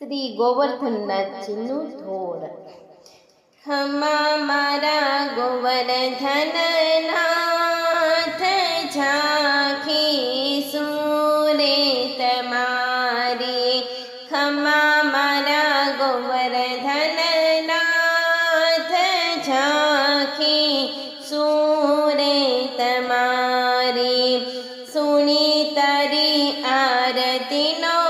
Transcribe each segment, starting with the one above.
શ્રી ગોવર્ધનનાથજીનું ધોળ ખમા મારા ગોવર્ધનનાથ ઝાંખી સુરે તમારી ખમા મારા ગોવર્ધનનાથ ઝાંખી સુરે તમારી સુણી તારી આરતીનો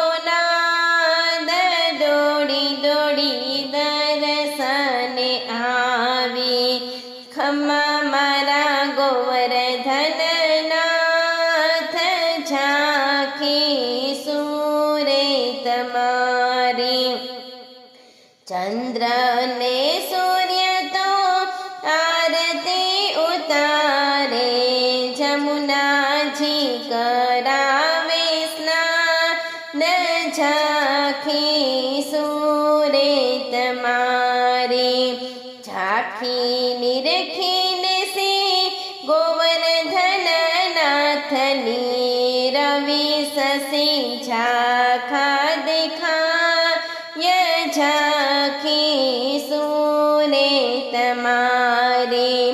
ગોવર્ધનનાથ ઝાંખી સૂરે તમારી. ચંદ્રને સૂર્ય તો આરતી ઉતારે, જમુનાજી કરાવે સ્નાન ઝાંખી સુરે તમારી. ઝાંખી નિરખીને ગોવર્ધનનાથની રવિ સસી ઝાખા દેખાય ઝાખી સુરે તમારી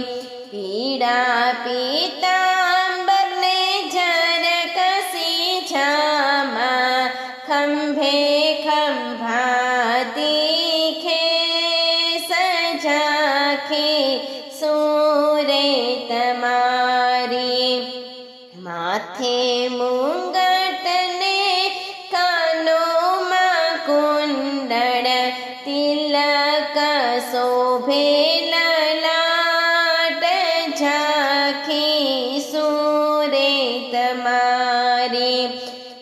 પીડા પીતાંબરને જર કસી છામાં ખંભે ખંભાતી ખે સજાખી સુરે તમારી માથે મુંગટને કાનોમાં કુંડળ તિલક શોભે લલાટ ઝાંખી, સુરે તમારી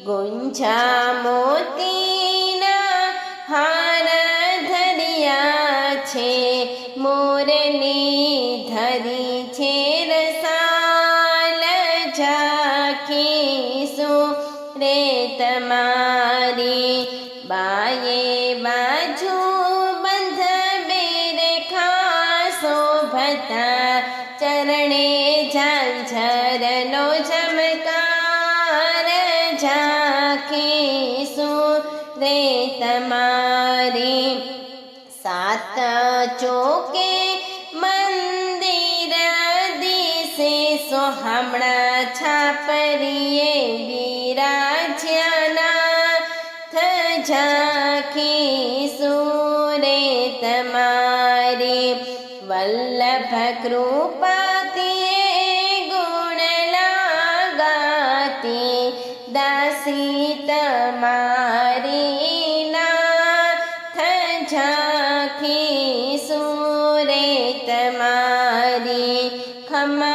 ગુંજા મોતીના હાર ધર્યા છે, મોરની ધરી છે સુરે તમારી બાયે બાજુ બંધ મેરે ખાસો ભતા ચરણે ઝાંઝરનો ચમકાર ઝાંખી સુરે તમારી સાત ચોકે મંદિર દિશે સોહામણા છાપરીએ વિરાજ્યાના થ ઝાંખી સુરે તમારી વલ્લભ કૃપાતીએ ગુણ લાગાતી દાસી તમારી નાથ ઝાંખી સુરે તમારી ખમા